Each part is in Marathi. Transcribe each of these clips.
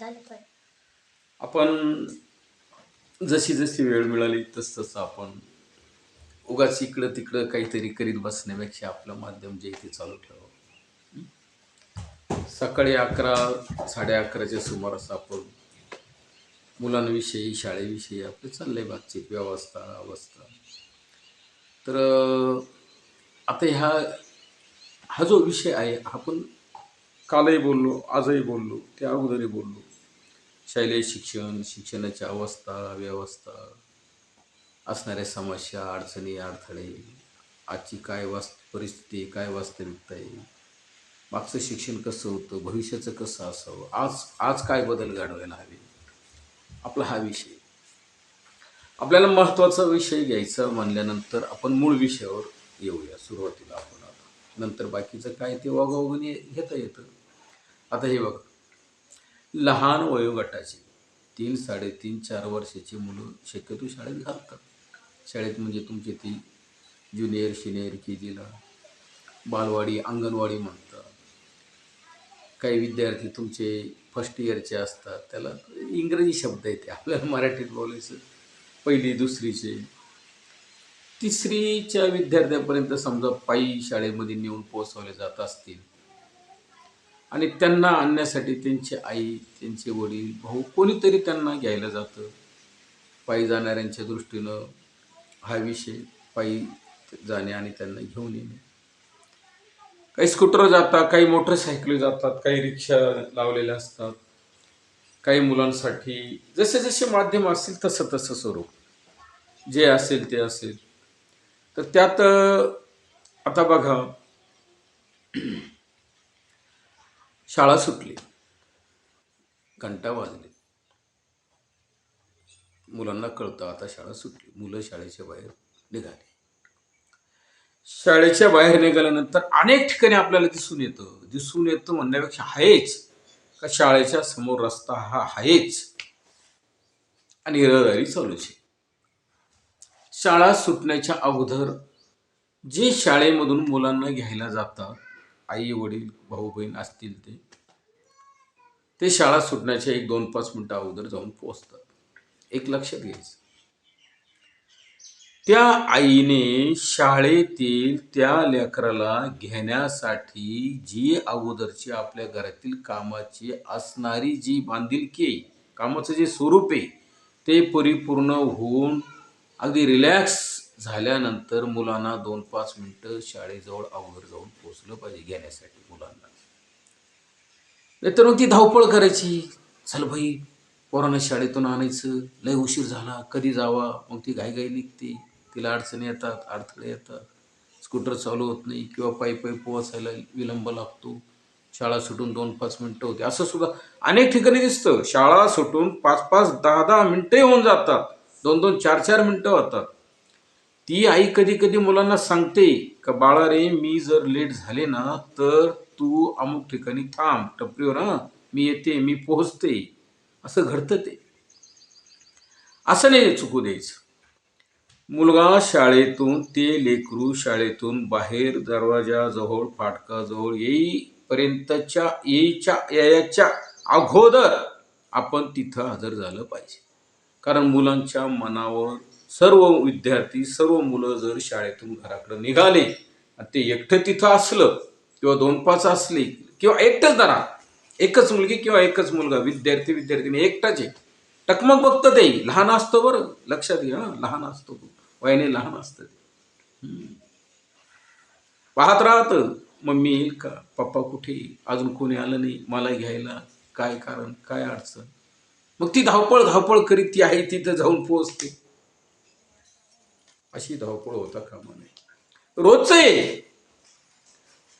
झालं पाहिजे आपण जशी जशी वेळ मिळाली तस तसं आपण उगाच इकडं तिकडं काहीतरी करीत बसण्यापेक्षा आपलं माध्यम जे ते चालू ठेवावं. सकाळी अकरा साडे अकराच्या सुमारास आपण मुलांविषयी शाळेविषयी आपलं चाललंय बातचीत व्यवस्था अवस्था. तर आता ह्या हा जो विषय आहे आपण कालही बोललो आजही बोललो त्या अगोदरही बोललो. शालेय शिक्षण शिक्षणाची अवस्था व्यवस्था असणाऱ्या समस्या अडचणी अडथळे आजची काय वास्त परिस्थिती काय वास्तविकता आहे? मागचं शिक्षण कसं होतं? भविष्याचं कसं असावं? आज आज काय बदल घडवायला हवे? आपला हा विषय. आपल्याला महत्त्वाचा विषय घ्यायचा म्हणल्यानंतर आपण मूळ विषयावर येऊया. सुरुवातीला आपण आता. नंतर बाकीचं काय ते वागवगणी घेता येतं. आता हे बघा. लहान वयोगटाची तीन साडेतीन चार वर्षाची मुलं शक्यतो शाळेत घालतात. शाळेत म्हणजे तुमची ती ज्युनियर सिनियर के जीला बालवाडी अंगणवाडी म्हणतात. काही विद्यार्थी तुमचे फर्स्ट इयरचे असतात. त्याला इंग्रजी शब्द येते. आपल्याला मराठीत बोलायचं. पहिली दुसरीचे. तिसरीच्या विद्यार्थ्यापर्यंत समजा पायी शाळेमध्ये नेऊन पोचवले जात असतील आणि त्यांना आणण्यासाठी त्यांची आई त्यांचे वडील भाऊ कोणीतरी त्यांना घ्यायला जातं. पायी जाणाऱ्यांच्या दृष्टीनं हा विषय पायी जाणे आणि त्यांना घेऊन येणे. काही स्कूटर जातात काही मोटरसायकल जातात काही रिक्षा लावलेल्या असतात. काही मुलांसाठी जसे जसे माध्यम असतील तसं तसं स्वरूप. जे असेल ते असेल. तर त्यात आता बघा शाळा सुटली. घंटा वाजली. मुलांना कळतं आता शाळा सुटली. मुलं शाळेच्या बाहेर निघाली. शाळेच्या बाहेर निघाल्यानंतर अनेक ठिकाणी आपल्याला दिसून येतं. दिसून येतं म्हणण्यापेक्षा आहेच का शाळेच्या समोर रस्ता हा आहेच आणि रहदारी चालूच आहे. शाळा सुटण्याच्या अगोदर जे शाळेमधून मुलांना घ्यायला जातात आई वडील भाऊ बहीण असतील ते. ते शाळा सुटण्याच्या एक दोन पाच मिनटं अगोदर जाऊन पोचतात एक लक्षात घ्यायचं. त्या आईने शाळेतील त्या लेकराला घेण्यासाठी जी अगोदरची आपल्या घरातील कामाची असणारी जी बांधिलकी आहे, कामाचं जे स्वरूप आहे ते परिपूर्ण होऊन अगदी रिलॅक्स झाल्यानंतर मुलांना दोन पाच मिनटं शाळेजवळ अवघड जाऊन पोचलं पाहिजे घेण्यासाठी मुलांना. नाहीतर मग ती धावपळ करायची. चल भाई पोरांना शाळेतून आणायचं. लय उशीर झाला. कधी जावा? मग ती घाईघाई निघते. तिला अडचणी येतात अडथळे येतात. स्कूटर चालू होत नाही किंवा पायी पायी पोहोचायला विलंब लागतो. शाळा सुटून दोन पाच मिनटं होते. असं सुद्धा अनेक ठिकाणी दिसतं. शाळा सुटून पाच पाच दहा दहा मिनटं होऊन जातात. दोन दोन चार चार मिनटं होतात. ती आई कधी कधी मुलांना सांगते का बाळा रे मी जर लेट झाले ना तर तू अमुक ठिकाणी थांब टपरीवर हा मी येते मी पोहोचते. असं घडतं ते. असं नाही चुकू द्यायचं. मुलगा शाळेतून ते लेकरू शाळेतून बाहेर दरवाजाजवळ फाटकाजवळ येईपर्यंतच्या येईच्या याच्या अगोदर आपण तिथं हजर झालं पाहिजे. कारण मुलांच्या मनावर सर्व विद्यार्थी सर्व मुलं जर शाळेतून घराकडे निघाले ते एकटं तिथं असलं किंवा दोन पाच असले किंवा एकटंच धरा एकच मुलगी किंवा एकच मुलगा विद्यार्थी विद्यार्थिनी एकटाच आहे टकमक बघतं ते लहान असतो बरं लक्षात घ्या लहान असतो वयाने लहान असतं ते. पाहत राहतं मम्मी येईल का पप्पा कुठे अजून कोणी आलं नाही मला घ्यायला काय कारण काय अडचण? मग ती धावपळ धावपळ करीत ती आहे तिथं जाऊन पोहोचते. अशी धावपळ होता कामा नये रोजचं! आहे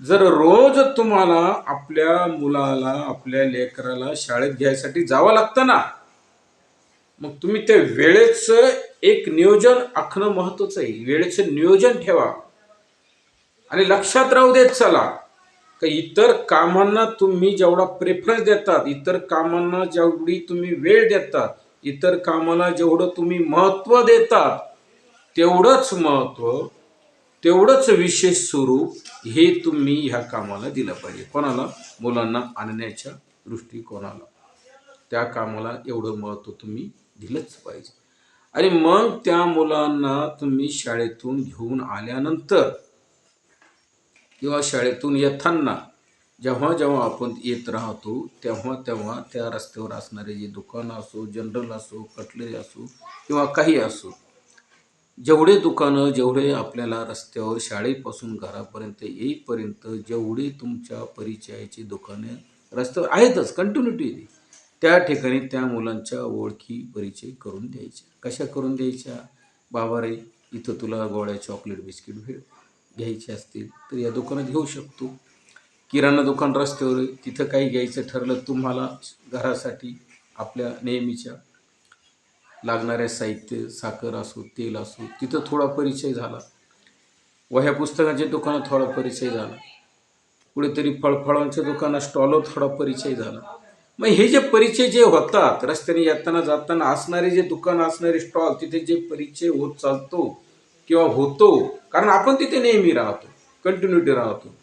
जर रोज तुम्हाला आपल्या मुलाला आपल्या लेकराला शाळेत घ्यायसाठी जावं लागतं ना मग तुम्ही त्या वेळेचं एक नियोजन आखणं महत्वाचं आहे. वेळेचं नियोजन ठेवा. आणि लक्षात राहू देत चला का इतर कामांना तुम्ही जेवढा प्रेफरन्स देतात इतर कामांना जेवढी तुम्ही वेळ देतात इतर कामाला जेवढं तुम्ही महत्त्व देतात तेवढंच महत्त्व तेवढंच विशेष स्वरूप हे तुम्ही ह्या कामाला दिलं पाहिजे. कोणाला? मुलांना आणण्याच्या दृष्टिकोनाला. त्या कामाला एवढं महत्त्व तुम्ही दिलंच पाहिजे. आणि मग त्या मुलांना तुम्ही शाळेतून घेऊन आल्यानंतर किंवा शाळेतून येताना जेव्हा जेव्हा आपण येत राहतो तेव्हा तेव्हा त्या रस्त्यावर असणारे जे दुकानं असो जनरल असो कटलरी असो किंवा काही असो जेवढे दुकानं जेवढे आपल्याला रस्त्यावर शाळेपासून घरापर्यंत येईपर्यंत जेवढे तुमच्या परिचयाची दुकाने रस्त्यावर आहेतच कंटिन्युटी त्या ठिकाणी त्या मुलांच्या ओळखी परिचय करून द्यायच्या कशा करून द्यायच्या? बाबा रे इथं तुला गोळ्या चॉकलेट बिस्किट भेट घ्यायचे असतील तर या दुकानात घेऊ शकतो. किराणा दुकान रस्त्यावर तिथं काही घ्यायचं ठरलं तुम्हाला घरासाठी आपल्या नेहमीच्या लागणाऱ्या साहित्य साखर असो तेल असो तिथं थोडा परिचय झाला. वह्या पुस्तकांच्या दुकानात थोडा परिचय झाला. कुठेतरी फळफळांच्या दुकानात स्टॉलवर थोडा परिचय झाला. मग हे जे परिचय जे होतात रस्त्याने येताना जाताना असणारे जे दुकान असणारे स्टॉल तिथे जे परिचय होत चालतो किंवा होतो कारण आपण तिथे नेहमी राहतो कंटिन्युटी राहतो.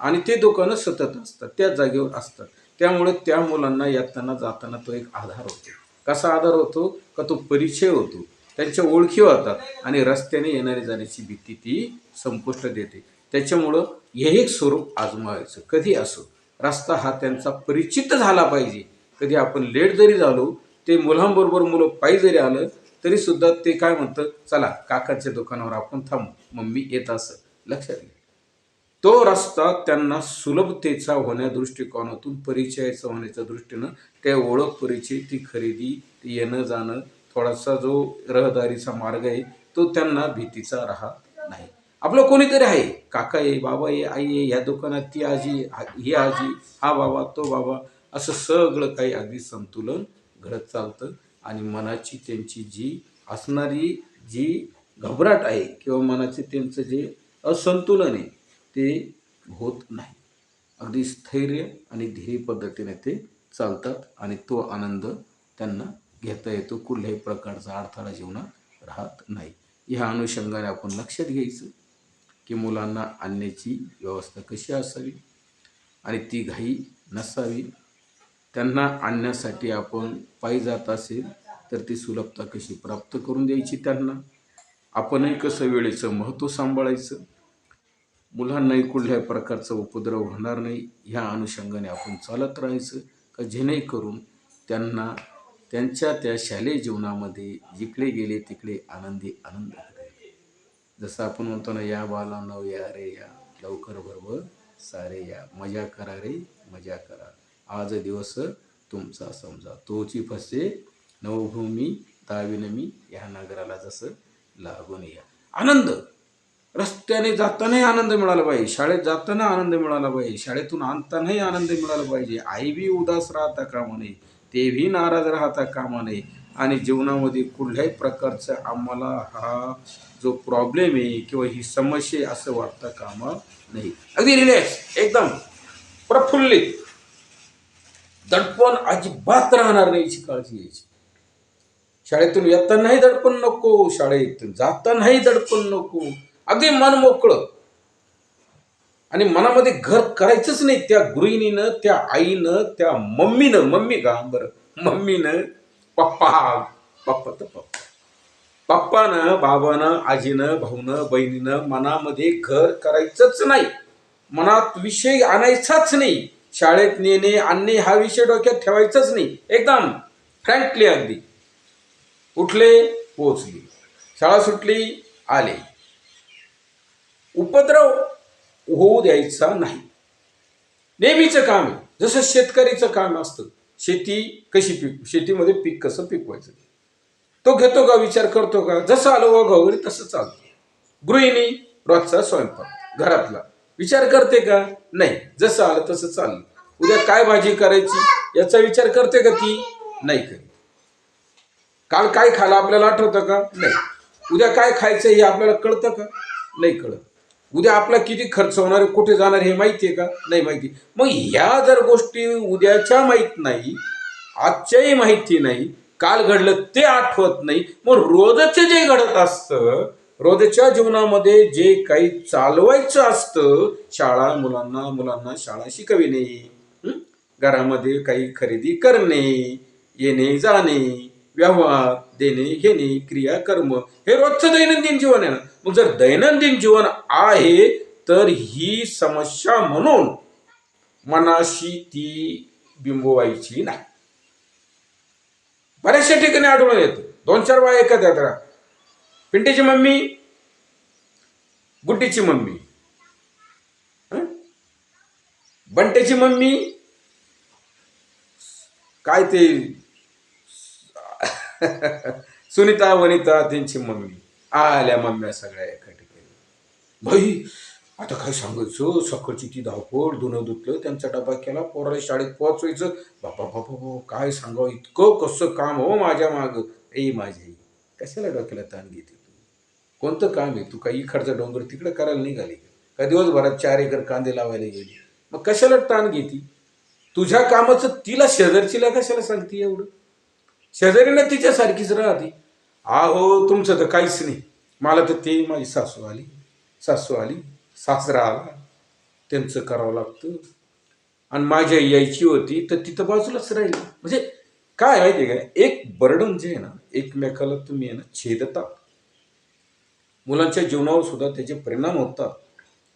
आणि ते दुकानं सतत असतात त्याच जागेवर असतात. त्यामुळे त्या मुलांना येताना जाताना तो एक आधार होतो. कसा आधार होतो? का तो परिचय होतो? त्यांच्या ओळखी होतात आणि रस्त्याने येणारी जाण्याची भीती ती संपुष्ट देते. त्याच्यामुळं हे एक स्वरूप आजमावायचं. कधी असो रस्ता हा त्यांचा परिचित झाला पाहिजे. कधी आपण लेट जरी झालो ते मुलांबरोबर मुलं पायी जरी आलं तरीसुद्धा ते काय म्हणतं? चला काकाच्या दुकानावर आपण थांबू. मम्मी येत असं लक्षात घ्या. तो रस्ता त्यांना सुलभतेचा होण्या दृष्टिकोनातून परिचयाचा होण्याच्या दृष्टीनं त्या ओळख परिचय ती खरेदी येणं जाणं थोडासा जो रहदारीचा मार्ग आहे तो त्यांना भीतीचा राहत नाही. आपलं कोणीतरी आहे. काका आहे बाबा आहे आई आहे ह्या दुकानात ती आजी ही आजी हा बाबा तो बाबा असं सगळं काही अगदी संतुलन घडत चालतं आणि मनाची त्यांची जी असणारी जी घबराट आहे किंवा मनाचे त्यांचं जे असंतुलन आहे ते होत नाही. अगदी स्थैर्य आणि धीरे पद्धतीने ते चालतात आणि तो आनंद त्यांना घेता येतो. कुठल्याही प्रकारचा अडथळा जीवनात राहत नाही. ह्या अनुषंगाने आपण लक्षात घ्यायचं की मुलांना आणण्याची व्यवस्था कशी असावी आणि ती घाई नसावी. त्यांना आणण्यासाठी आपण पायी जात असेल तर ती सुलभता कशी प्राप्त करून द्यायची त्यांना? आपणही कसं वेळेचं महत्त्व सांभाळायचं? मुलांनाही कुठल्याही प्रकारचा उपद्रव होणार नाही. ह्या अनुषंगाने आपण चालत राहायचं. का जेणेकरून त्यांना त्यांच्या त्या शालेय जीवनामध्ये जिकडे गेले तिकडे आनंदी आनंद जसं आपण म्हणतो ना या बाला नव या रे या लवकर बरोबर सारे या मजा करा रे मजा करा. आज दिवस तुमचा समजा. तोची फसे नवभूमी दाविनमी या नगराला जसं लागून या. आनंद! रस्त्याने जातानाही आनंद मिळाला पाहिजे. शाळेत जाताना आनंद मिळाला पाहिजे. शाळेतून आणतानाही आनंद मिळाला पाहिजे. आई बी उदास राहता कामा नये. तेही नाराज राहता कामा नये. आणि जीवनामध्ये कुठल्याही प्रकारचा आम्हाला हा जो प्रॉब्लेम आहे किंवा ही समस्या आहे असं वाटता कामा नाही अगदी रिलॅक्स एकदम प्रफुल्लित. दडपण अजिबात राहणार नाही याची काळजी घ्यायची. शाळेतून येतानाही दडपण नको शाळेतून जातानाही दडपण नको. अगदी मन मोकळं. आणि मनामध्ये घर करायचंच नाही त्या गृहिणीनं त्या आईनं त्या मम्मीनं मम्मी का? बरं मम्मीनं पप्पा पप्पा तर पप्पा. पप्पानं बाबानं आजीनं भाऊनं बहिणीनं मनामध्ये घर करायचंच नाही. मनात विषय आणायचाच नाही. शाळेत नेणे आणणे हा विषय डोक्यात ठेवायचाच नाही. एकदम फ्रँकली अगदी. उठले पोचली शाळा सुटली आले. उपद्रव होऊ द्यायचा नाही. नेहमीचं काम आहे. जसं शेतकरीचं काम असतं शेती कशी पिक शेतीमध्ये पीक कसं पिकवायचं? तो घेतो का विचार करतो का? जसं आलो आलं वगैरे तसं चालतं. गृहिणी रोजचा स्वयंपाक घरातला. विचार करते का? नाही. जसं आलं तसं चाललं. उद्या काय भाजी करायची? याचा विचार करते का ती? नाही करीत. काल काय खायला आपल्याला आठवतं का? नाही. उद्या काय खायचं हे आपल्याला कळतं का? नाही कळत. उद्या आपला किती खर्च होणार आहे कुठे जाणार हे माहिती आहे का? नाही माहिती. मग ह्या जर गोष्टी उद्याच्या माहीत नाही आजच्याही माहिती नाही काल घडलं ते आठवत नाही मग रोजचे जे घडत असतं रोजच्या जीवनामध्ये जे काही चालवायचं असतं शाळा मुलांना मुलांना शाळा शिकविणे घरामध्ये काही खरेदी करणे येणे जाणे व्यवहार देणे घेणे क्रिया कर्म हे रोजचं दैनंदिन जीवन आहे ना. मग जर दैनंदिन जीवन आहे तर ही समस्या म्हणून मनाशी ती बिंबवायची नाही. बऱ्याचशा ठिकाणी आढळून येतं. दोन चार वेळा एकच येतात पिंटीची मम्मी गुड्डीची मम्मी. हं? बंटेची मम्मी काय ते सुनीता वनिता त्यांची मम्मी. आल्या मम्म्या सगळ्या एका ठिकाणी भाई आता काय सांगायचं? सकाळची ती धावपळ धुणं धुतलं त्यांचा डबा केला पोराला शाळेत पोहोचवायचं. बापा बापा बापा काय सांगावं? इतकं कसं काम हो माझ्या माग? ए माझी कशाला डोक्याला ताण घेते तू? कोणतं काम आहे? तू काही इकडचा डोंगर तिकडे करायला निघाली का दिवसभरात चार एकर कांदे लावायला गेली? मग कशाला ताण घेती? तुझ्या कामाचं तिला शेजारचीला कशाला सांगते एवढं? शेजारीनं तिच्यासारखीच राहते. आहो तुमचं तर काहीच नाही. मला तर ते माझी सासू आली. सासू आली सासरा आला. त्यांचं करावं लागतं. आणि माझ्या यायची होती तर तिथं बाजूलाच राहिली. म्हणजे काय माहिती आहे का? एक बर्डन जे आहे ना एकमेकाला तुम्ही आहे ना छेदता. मुलांच्या जीवनावर सुद्धा त्याचे परिणाम होतात.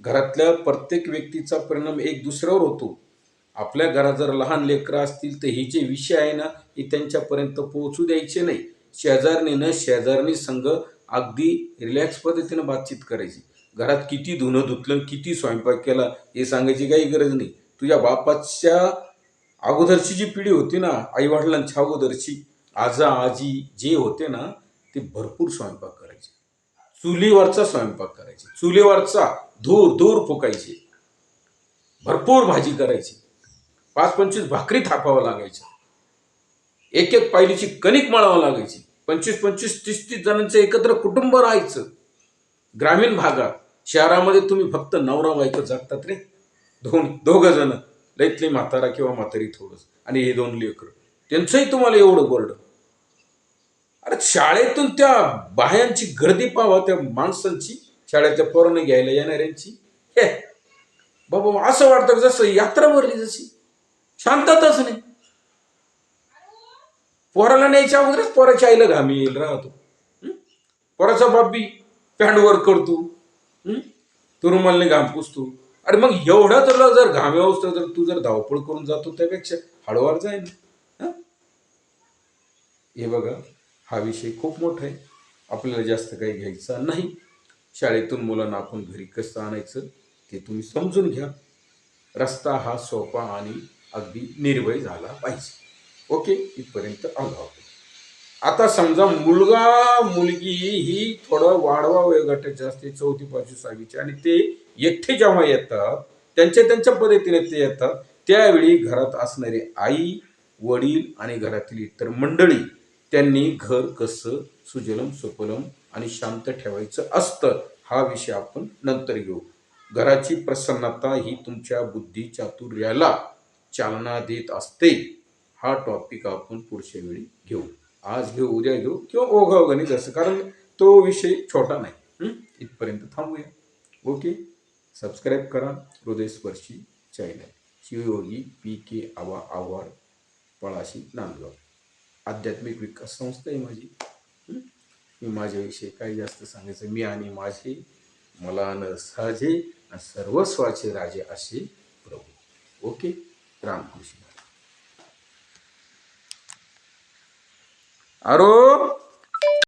घरातल्या प्रत्येक व्यक्तीचा परिणाम एक दुसऱ्यावर होतो. आपल्या घरात जर लहान लेकरं असतील तर हे जे विषय आहे ना की त्यांच्यापर्यंत पोहोचू द्यायचे नाही. शेजारणीनं शेजारणी संघ अगदी रिलॅक्स पद्धतीनं बातचीत करायची. घरात किती धुणं धुतलं किती स्वयंपाक केला हे सांगायची काही गरज नाही. तुझ्या बापाच्या अगोदरची जी पिढी होती ना आईवडिलांच्या अगोदरची आजा आजी जे होते ना ते भरपूर स्वयंपाक करायचे. चुलीवरचा स्वयंपाक करायचे. चुलीवरचा धूर धूर फुकायचे. भरपूर भाजी करायची. पाच पंचवीस भाकरी थापावं लागायच्या. एक एक पायलीची कणिक मळावं लागायची. पंचवीस पंचवीस तीस तीस जणांचं एकत्र कुटुंब राहायचं. ग्रामीण भागात. शहरामध्ये तुम्ही फक्त नवरा बायको जगतात रे. दोन दोघं जण. लईतली म्हातारा किंवा म्हातारी थोडंच आणि हे दोन लेकरं. त्यांचंही तुम्हाला एवढं बरड अरे शाळेतून त्या बाह्यांची गर्दी पाहावा त्या माणसांची. शाळेतल्या पोरांना घ्यायला येणाऱ्यांची. हे. बाबा असं वाटतं की जसं यात्रा भरली जशी शांतताच नाही. पोराला न्यायच्या अगोदरच पोराच्या आईला घामी येईल राहतो पोराचा बाबी पॅन्टवर करतो. तुरुमालने घाम पुसतो. अरे मग एवढा तुला जर घाम्या असतो तर तू जर धावपळ करून जातो त्यापेक्षा हळूवार जाईल हे बघा हा विषय खूप मोठा आहे. आपल्याला जास्त काही घ्यायचा नाही. शाळेतून मुलांना आपण घरी कसं आणायचं ते तुम्ही समजून घ्या. रस्ता हा सोपा आणि अगदी निर्भय झाला पाहिजे. ओके इथपर्यंत आलो आपण आता समजा मुलगा मुलगी ही थोडं वाढवा वयोगटाची असते चौथी पाचवी सहावीची आणि ते एकटे जेव्हा येतात त्यांच्या त्यांच्या पद्धतीने ते येतात त्यावेळी घरात असणारे आई वडील आणि घरातील इतर मंडळी त्यांनी घर कसं सुजलम सुफलम आणि शांत ठेवायचं असतं हा विषय आपण नंतर घेऊ. घराची प्रसन्नता ही तुमच्या बुद्धी चातुर्याला चालना देत असते. हा टॉपिक आपण पुढच्या वेळी घेऊ. आज घेऊ उद्या घेऊ किंवा ओघाओघाने जसं कारण तो विषय छोटा नाही. इथपर्यंत थांबूया. ओके? सबस्क्राईब करा हृदयस्पर्शी चॅनल शिवयोगी पी के आवा आव्हाड पळाशी नांदगाव. आध्यात्मिक विकास संस्था आहे माझी. मी माझ्याविषयी काही जास्त सांगायचं मी आणि माझे मला न साजे आणि सर्वस्वाचे राजे असे प्रभू. ओके? रामकृष्ण. 아로